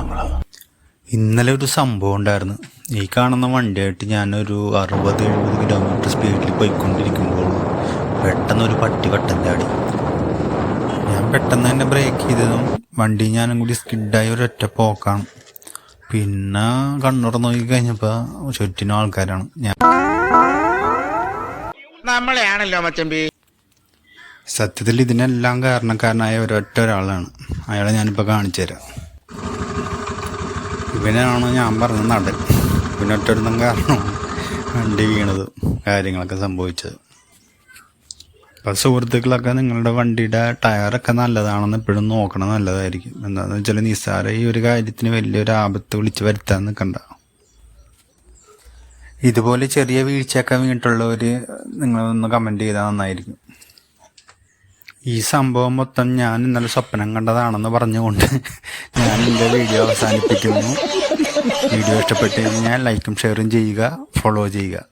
സ്ഥലങ്ങളാ ഇന്നലെ ഒരു സംഭവം ഉണ്ടായിരുന്നു. ഈ കാണുന്ന വണ്ടിയായിട്ട് ഞാനൊരു അറുപത് എഴുപത് കിലോമീറ്റർ സ്പീഡിൽ പോയിക്കൊണ്ടിരിക്കുമ്പോൾ പെട്ടെന്ന് ഒരു പട്ടി വട്ടം ചാടി. ഞാൻ പെട്ടെന്ന് തന്നെ ബ്രേക്ക് ചെയ്തതും വണ്ടി ഞാനും കൂടി സ്കിഡായി ഒരൊറ്റ പോക്കാണ്. പിന്നെ കണ്ണുറ നോക്കി കഴിഞ്ഞപ്പോൾ ചുറ്റിനും ആൾക്കാരാണ്. ഞാൻ നമ്മളെയാണല്ലോ മച്ചമ്പി. സത്യത്തിൽ ഇതിനെല്ലാം കാരണക്കാരനായ ഒരൊറ്റ ഒരാളാണ്. അയാളെ ഞാനിപ്പോൾ കാണിച്ചു തരാം ഇവനാണ് ഞാൻ പറഞ്ഞ നടൻ. ഇവനൊറ്റൊരുത്തം കാരണം വണ്ടി വീണത് കാര്യങ്ങളൊക്കെ സംഭവിച്ചത്. അപ്പം സുഹൃത്തുക്കളൊക്കെ നിങ്ങളുടെ വണ്ടിയുടെ ടയറൊക്കെ നല്ലതാണെന്ന് എപ്പോഴും നോക്കണം നല്ലതായിരിക്കും. എന്താണെന്ന് വെച്ചാൽ നിസ്സാര ഈ ഒരു കാര്യത്തിന് വലിയൊരു ആപത്ത് വിളിച്ച് വരുത്താൻ നിൽക്കണ്ട ഇതുപോലെ ചെറിയ വീഴ്ചയൊക്കെ വീണിട്ടുള്ളവർ നിങ്ങളൊന്ന് കമന്റ് ചെയ്താൽ നന്നായിരിക്കും. ഈ സംഭവം മൊത്തം ഞാൻ ഇന്നലെ സ്വപ്നം കണ്ടതാണെന്ന് പറഞ്ഞുകൊണ്ട് ഞാൻ എന്റെ വീഡിയോ അവസാനിപ്പിക്കുന്നു. വീഡിയോ ഇഷ്ടപ്പെട്ടു കഴിഞ്ഞാൽ ലൈക്കും ഷെയറും ചെയ്യുക ഫോളോ ചെയ്യുക.